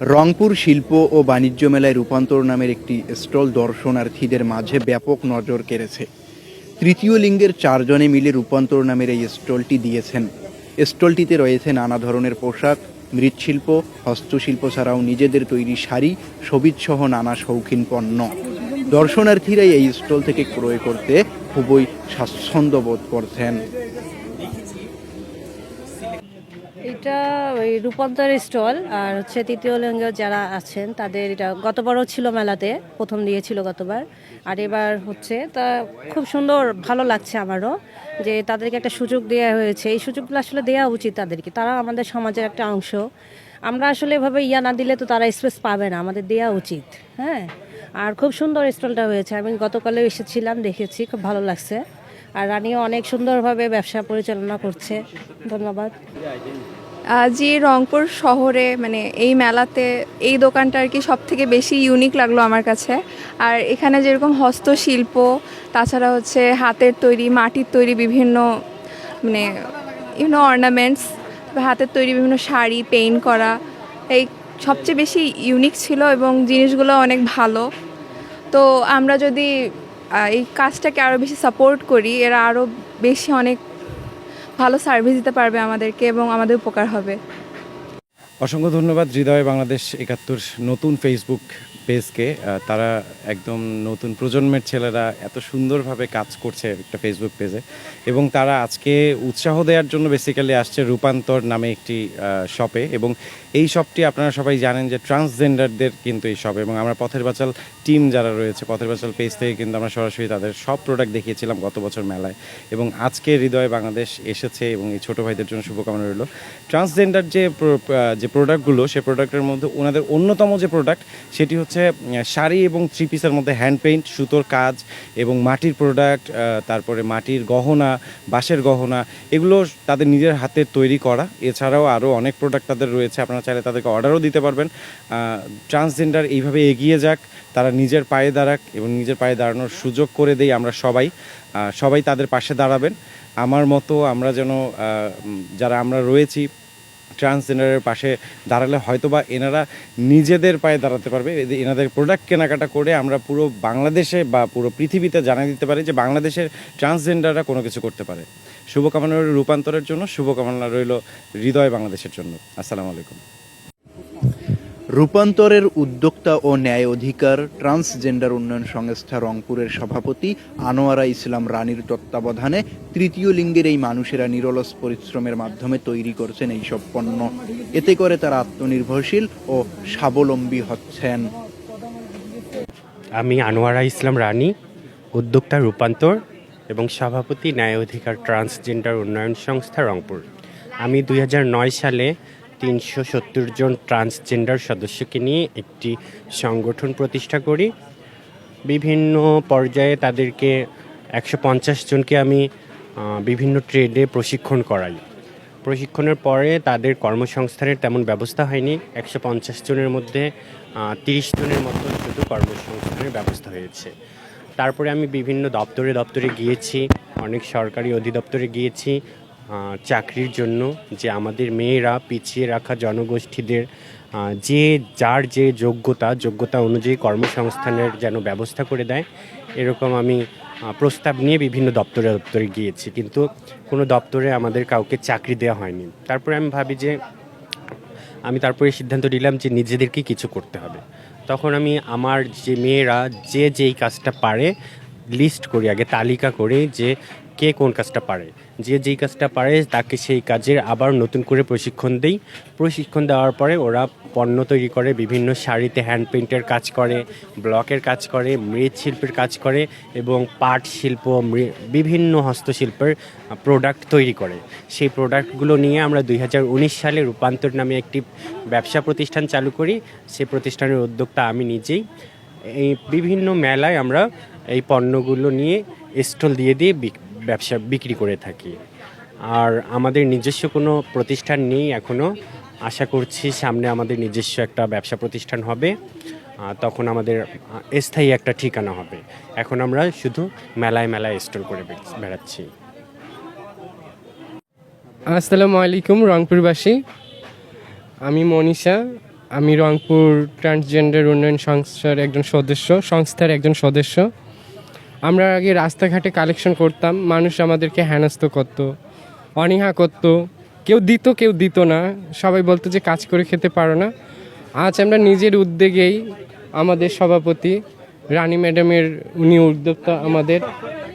রংপুর শিল্প ও বাণিজ্য মেলায় রূপান্তর নামের একটি স্টল দর্শনার্থীদের মাঝে ব্যাপক নজর কেড়েছে। তৃতীয় লিঙ্গের চারজনে মিলে রূপান্তর নামের এই স্টলটি দিয়েছেন। স্টলটিতে রয়েছে নানা ধরনের পোশাক, মৃৎশিল্প, হস্তশিল্প ছাড়াও নিজেদের তৈরি শাড়ি সবিজসহ নানা শৌখিন পণ্য। দর্শনার্থীরা এই স্টল থেকে ক্রয় করতে খুবই স্বাচ্ছন্দ্য বোধ করছেন। এটা ওই রূপান্তর স্টল, আর হচ্ছে তৃতীয় লিঙ্গ যারা আছেন, তাদের এটা গতবারও ছিল মেলাতে, প্রথম দিয়েছিল গতবার। আর এবার হচ্ছে তা খুব সুন্দর, ভালো লাগছে আমারও, যে তাদেরকে একটা সুযোগ দেওয়া হয়েছে। এই সুযোগগুলো আসলে দেওয়া উচিত তাদেরকে। তারা আমাদের সমাজের একটা অংশ। আমরা আসলে এভাবে ইয়া না দিলে তো তারা স্পেস পাবে না, আমাদের দেওয়া উচিত হ্যাঁ? আর খুব সুন্দর স্টলটা হয়েছে। আমি গতকালেও এসেছিলাম, দেখেছি, খুব ভালো লাগছে। আর রানিও অনেক সুন্দরভাবে ব্যবসা পরিচালনা করছে। ধন্যবাদ। জি রংপুর শহরে মানে এই মেলাতে এই দোকানটা আর কি সব থেকে বেশি ইউনিক লাগল আমার কাছে। আর এখানে যেরকম হস্তশিল্প, তাছাড়া হচ্ছে হাতের তৈরি, মাটির তৈরি বিভিন্ন মানে ইউনো অর্নামেন্টস হাতের তৈরি বিভিন্ন শাড়ি পেইন্ট করা, এই সবচেয়ে বেশি ইউনিক ছিল এবং জিনিসগুলো অনেক ভালো। তো আমরা যদি এই কাজটাকে আরও বেশি সাপোর্ট করি, এরা আরও বেশি অনেক ভালো সার্ভিস দিতে পারবে আমাদেরকে এবং আমাদের উপকার হবে। অসংখ্য ধন্যবাদ। হৃদয় বাংলাদেশ একাত্তর নতুন ফেসবুক পেজকে তারা একদম নতুন প্রজন্মের ছেলেরা এত সুন্দরভাবে কাজ করছে একটা ফেসবুক পেজে এবং তারা আজকে উৎসাহ দেওয়ার জন্য বেসিক্যালি আসছে রূপান্তর নামে একটি শপে এবং এই শপটি আপনারা সবাই জানেন যে ট্রান্সজেন্ডারদের কিন্তু এই শপ এবং আমরা পথের বাচাল টিম যারা রয়েছে, পথের বাচাল পেজ থেকে কিন্তু আমরা সরাসরি তাদের সব প্রোডাক্ট দেখিয়েছিলাম গত বছর মেলায়। এবং আজকে হৃদয় বাংলাদেশ এসেছে এবং এই ছোটো ভাইদের জন্য শুভকামনা রইল। ট্রান্সজেন্ডার যে যে প্রোডাক্টগুলো সে প্রোডাক্টের মধ্যে ওনাদের অন্যতম যে প্রোডাক্ট সেটি হচ্ছে উম, শাড়ি এবং থ্রি পিসের মধ্যে হ্যান্ড পেইন্ট সুতোর কাজ এবং মাটির প্রোডাক্ট তারপরে মাটির গহনা বাঁশের গহনা এগুলো তাদের নিজের হাতে তৈরি করা। এছাড়াও আরও অনেক প্রোডাক্ট তাদের রয়েছে আপনারা চাইলে তাদেরকে অর্ডারও দিতে পারবেন। ট্রান্সজেন্ডার এইভাবে এগিয়ে যাক তারা নিজের পায়ে দাঁড়াক এবং নিজের পায়ে দাঁড়ানোর সুযোগ করে দেই আমরা সবাই। সবাই তাদের পাশে দাঁড়াবেন। আমার মতো আমরা যেন যারা আমরা রয়েছি ট্রান্সজেন্ডারের পাশে দাঁড়ালে হয়তো বা এনারা নিজেদের পায়ে দাঁড়াতে পারবে। এনাদের প্রোডাক্ট কেনাকাটা করে আমরা পুরো বাংলাদেশে বা পুরো পৃথিবীতে জানিয়ে দিতে পারি যে বাংলাদেশের ট্রান্সজেন্ডাররা কোনো কিছু করতে পারে। শুভকামনা রূপান্তরের জন্য। শুভকামনা রইল হৃদয় বাংলাদেশের জন্য। আসসালামু আলাইকুম। রূপান্তরের উদ্যোক্তা ও ন্যায় অধিকার ট্রান্সজেন্ডার উন্নয়ন সংস্থা রংপুরের সভাপতি আনোয়ারা ইসলাম রানীর তত্ত্বাবধানে তৃতীয় লিঙ্গের এই মানুষেরা নিরলস পরিশ্রমের মাধ্যমে তৈরি করছেন এইসব পণ্য। এতে করে তারা আত্মনির্ভরশীল ও স্বাবলম্বী হচ্ছেন। আমি আনোয়ারা ইসলাম রানী উদ্যোক্তা রূপান্তর এবং সভাপতি ন্যায় অধিকার ট্রান্সজেন্ডার উন্নয়ন সংস্থা রংপুর। আমি দুই হাজার নয় সালে তিনশো সত্তর জন ট্রান্সজেন্ডার সদস্যকে নিয়ে একটি সংগঠন প্রতিষ্ঠা করি। বিভিন্ন পর্যায়ে তাদেরকে একশো পঞ্চাশ জনকে আমি বিভিন্ন ট্রেডে প্রশিক্ষণ করাই। প্রশিক্ষণের পরে তাদের কর্মসংস্থানের তেমন ব্যবস্থা হয়নি। একশো পঞ্চাশ জনের মধ্যে তিরিশ জনের মতো শুধু কর্মসংস্থানের ব্যবস্থা হয়েছে। তারপরে আমি বিভিন্ন দপ্তরে দপ্তরে গিয়েছি, অনেক সরকারি অধিদপ্তরে গিয়েছি চাকরির জন্য যে আমাদের মেয়েরা পিছিয়ে রাখা জনগোষ্ঠীদের যে যার যে যোগ্যতা যোগ্যতা অনুযায়ী কর্মসংস্থানের যেন ব্যবস্থা করে দেয়, এরকম আমি প্রস্তাব নিয়ে বিভিন্ন দপ্তরে দপ্তরে গিয়েছি। কিন্তু কোনো দপ্তরে আমাদের কাউকে চাকরি দেওয়া হয়নি। তারপরে আমি ভাবি যে আমি তারপরে সিদ্ধান্ত নিলাম যে নিজেদেরকে কিছু করতে হবে। তখন আমি আমার যে মেয়েরা যে, যেই কাজটা পারে, লিস্ট করি, আগে তালিকা করি যে কে কোন কাজটা পারে। যে যেই কাজটা পারে তাকে সেই কাজের আবার নতুন করে প্রশিক্ষণ দেই। প্রশিক্ষণ দেওয়ার পরে ওরা পণ্য তৈরি করে, বিভিন্ন শাড়িতে হ্যান্ড পেইন্টের কাজ করে ব্লকের কাজ করে মৃৎশিল্পের কাজ করে এবং পাট শিল্প বিভিন্ন হস্তশিল্পের প্রোডাক্ট তৈরি করে। সেই প্রোডাক্টগুলো নিয়ে আমরা দুই হাজার উনিশ সালে রূপান্তর নামে একটি ব্যবসা প্রতিষ্ঠান চালু করি। সেই প্রতিষ্ঠানের উদ্যোক্তা আমি নিজেই। এই বিভিন্ন মেলায় আমরা এই পণ্যগুলো নিয়ে স্টল দিয়ে দিয়ে ব্যবসা বিক্রি করে থাকি। আর আমাদের নিজস্ব কোনো প্রতিষ্ঠান নেই এখনও আশা করছি সামনে আমাদের নিজস্ব একটা ব্যবসা প্রতিষ্ঠান হবে। তখন আমাদের স্থায়ী একটা ঠিকানা হবে। এখন আমরা শুধু মেলায় মেলায় স্টল করে বেড়াচ্ছি। আসসালামু আলাইকুম, রংপুরবাসী। আমি মনীষা। আমি রংপুর ট্রান্সজেন্ডার উন্নয়ন সংস্থার একজন সদস্য, সংস্থার একজন সদস্য। আমরা আগে রাস্তাঘাটে কালেকশন করতাম, মানুষ আমাদেরকে হেনস্থ করত, অনীহা করত। কেউ দিত কেউ দিত না। সবাই বলতো যে, কাজ করে খেতে পারো না। আজ আমরা নিজের উদ্যোগেই আমাদের সভাপতি রানী ম্যাডামের, উনি উদ্যোক্তা আমাদের।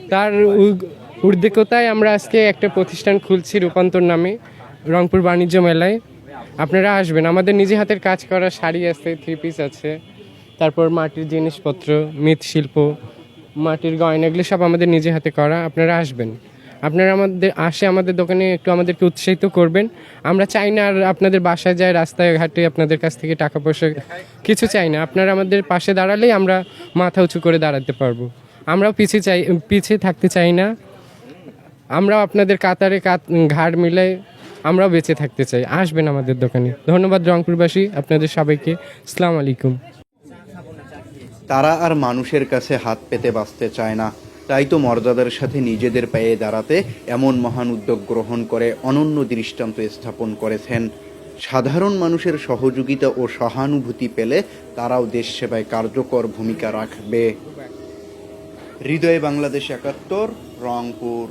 তার উ- উদ্যোগতায় আমরা আজকে একটা প্রতিষ্ঠান খুলছি রূপান্তর নামে, রংপুর বাণিজ্য মেলায়। আপনারা আসবেন। আমাদের নিজে হাতের কাজ করা শাড়ি আছে, থ্রি পিস আছে। তারপর মাটির জিনিসপত্র, মৃৎশিল্প মাটির গয়না, এগুলো সব আমাদের নিজে হাতে করা। আপনারা আসবেন। আপনারা আমাদের, আসে আমাদের দোকানে একটু আমাদেরকে উৎসাহিত করবেন। আমরা চাই না আর আপনাদের বাসায় যায়, রাস্তায়, ঘাটে আপনাদের কাছ থেকে টাকা পয়সা, কিছু চাই না। আপনারা আমাদের পাশে দাঁড়ালেই আমরা মাথা উঁচু করে দাঁড়াতে পারব। আমরাও পিছিয়ে চাই, পিছিয়ে থাকতে চাই না। আমরাও আপনাদের কাতারে কাত, ঘাড় মিলে আমরাও বেঁচে থাকতে চাই। আসবেন আমাদের দোকানে। ধন্যবাদ রংপুরবাসী, আপনাদের সবাইকে। আসসালামু আলাইকুম। তারা আর মানুষের কাছে হাত পেতে বাঁচতে চায় না। তাই তো মর্যাদার সাথে নিজেদের পায়ে দাঁড়াতে এমন মহান উদ্যোগ গ্রহণ করে অনন্য দৃষ্টান্ত স্থাপন করেছেন। সাধারণ মানুষের সহযোগিতা ও সহানুভূতি পেলে তারাও দেশ সেবায় কার্যকর ভূমিকা রাখবে। হৃদয়ে বাংলাদেশ একাত্তর, রংপুর।